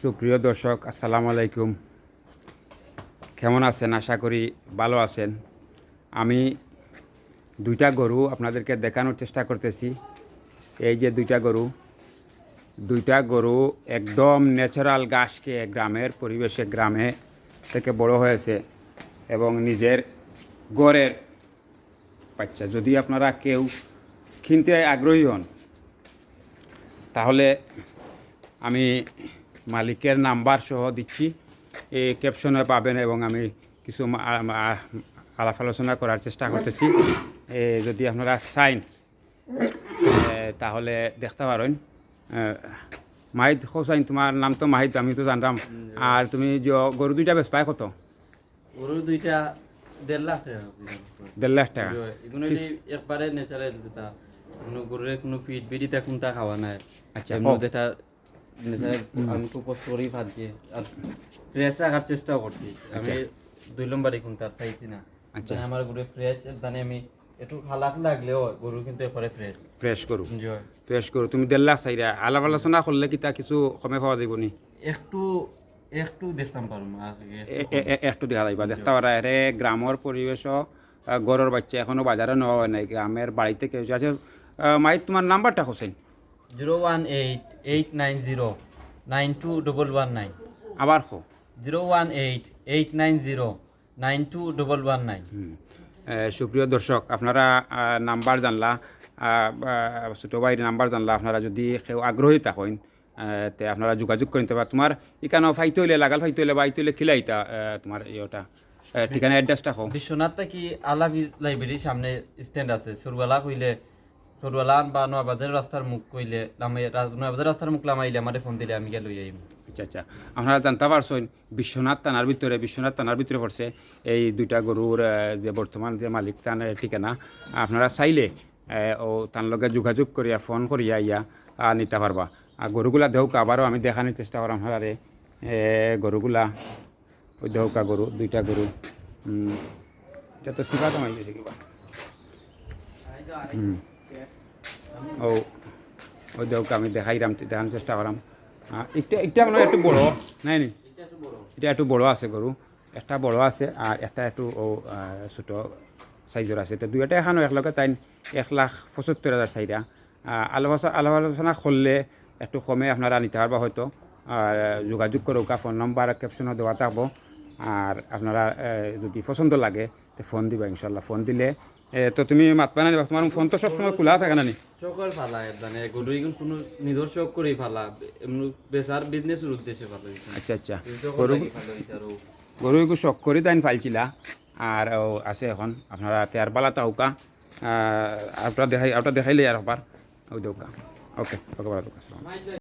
সুপ্রিয় দর্শক, আসসালামু আলাইকুম। কেমন আছেন? আশা করি ভালো আছেন। আমি দুইটা গরু আপনাদেরকে দেখানোর চেষ্টা করতেছি। এই যে দুইটা গরু দুইটা গরু একদম ন্যাচারাল ঘাসকে গ্রামের পরিবেশে গ্রামে থেকে বড় হয়েছে এবং নিজের গড়ের বাচ্চা। যদি আপনারা কেউ কিনতে আগ্রহী হন, তাহলে আমি মালিকের নাম্বার সহ দিচ্ছি। এই ক্যাপশনে পাবেন এবং আমি কিছু আলাপ আলোচনা করার চেষ্টা করতেছি। এ, যদি আপনারা চাইন তাহলে দেখতে পারেন। মাহিদ হোসাইন তোমার নাম তো মাহিদ আমি তো জানতাম। আর তুমি যে গরু দুইটা বেশ পায় কত? গরু দুইটা দেড় লাখ টাকা দেড় লাখ টাকা। একবারে ন্যাচারাল গরুরে কোনো ফিট বিড়িতে কোনটা খাওয়া নাই। আচ্ছা, আমি খুব কষ্ট করেই ভাত দিয়ে আর ফ্রেশ রাখার চেষ্টাও করছি। আমি দুই নম্বরে কোনটা চাইছি না আচ্ছা। মানে আমার গরু ফ্রেশ জানে আমি একটু খালাক লাগলেও গরু কিন্তু এরপরে ফ্রেশ ফ্রেশ করু ফ্রেশ করু তুমি দেড় লাখ চাইরা। আলাপ আলোচনা করলে কি তা কিছু কমে পাওয়া যাব নি? একটু একটু দেখতাম আর এ- একটু দেখা যাইবা। দেখতে পারা এরে গ্রামের পরিবেশ গড়ের বাচ্চা এখনও বাজারে নেওয়া হয় নাই গ্রামের বাড়িতে কেউ আছে মাই তোমার নাম্বারটা Hossain. Zero one eight eight nine zero nine two double one nine আবার হো zero one eight eight nine zero nine two double one nine. সুপ্রিয় দর্শক আপনারা নাম্বার জানলা বা ছোটো ভাইয়ের নাম্বার জানলা আপনারা যদি কেউ আগ্রহী থাকেন তে আপনারা যোগাযোগ করে নিতে পারেন। তোমার এখানে ফাইতে হইলে লাগাল ফাইতে হইলে বা আইতে হইলে খিলাইতা তোমার ইয়েটা ঠিকানা অ্যাড্রেসটা হোক বিশ্বনাথ থেকে আলা লাইব্রেরির সামনে স্ট্যান্ড আছে। সরুয়ালা কইলে সরুয়ালা বা নোয়াবাজার রাস্তার মুখ কইলে লামাই নোয়াবাজার রাস্তার মুখ লামাইলে আমার ফোন দিলে আমি গিয়ে লই আইম। আচ্ছা আচ্ছা। আপনারা জানতে পারছেন, বিশ্বনাথ থানার ভিতরে, বিশ্বনাথ থানার ভিতরে পড়ছে এই দুইটা গরুর যে বর্তমান যে মালিক তানের ঠিকানা। আপনারা চাইলে ও তার লগে যোগাযোগ করিয়া, ফোন করিয়া ইয়া নিতে পারবা। আর গরুগুলা দেহকা, আবারও আমি দেখানোর চেষ্টা করাম আপনারে গরুগুলা, ওই দেহকা গরু, দুইটা গরু। এটা তো শিবা কমাই দিয়েছে কিবা। হুম। ও ওই দেহকা আমি দেখাইরাম দেখানোর চেষ্টা করাম। আহ, একটা একটা মানে একটু বড় নাই নি? এটা একটু বড়। আছে গরু। একটা বড় আছে আর একটা একটু ও ছোট সাইজের আছে। তো দুইটা এখানো একলগে তাই এক লাখ পঁচাত্তর হাজার চাইরা আলোচনা আলোচনা করলে একটু কমে আপনারা নিতে পারবা হয়তো আর যোগাযোগ করুক ফোন নম্বর ক্যাপশনও দেওয়া থাকব। আর আপনারা যদি পছন্দ লাগে তো ফোন দিবা ইনশাল্লাহ ফোন দিলে তো তুমি মাতবা না নিবা তোমার ফোন তো সবসময় খোলা থাকে না নি? ফালা মানে গরু এগুলো কোনো নিজের শখ করেই ফালা এমনি বেচার বিজনেসের উদ্দেশ্যে ফালা আচ্ছা আচ্ছা। গরু গরু এগু শখ করে তাইন ফাইলছিলা আর আছে এখন আপনারা তেয়ার পালা তাউকা আপনারা দেখাই আপনারা দেখাইলে আর হবার ওই দৌকা ওকে ওকে ভালো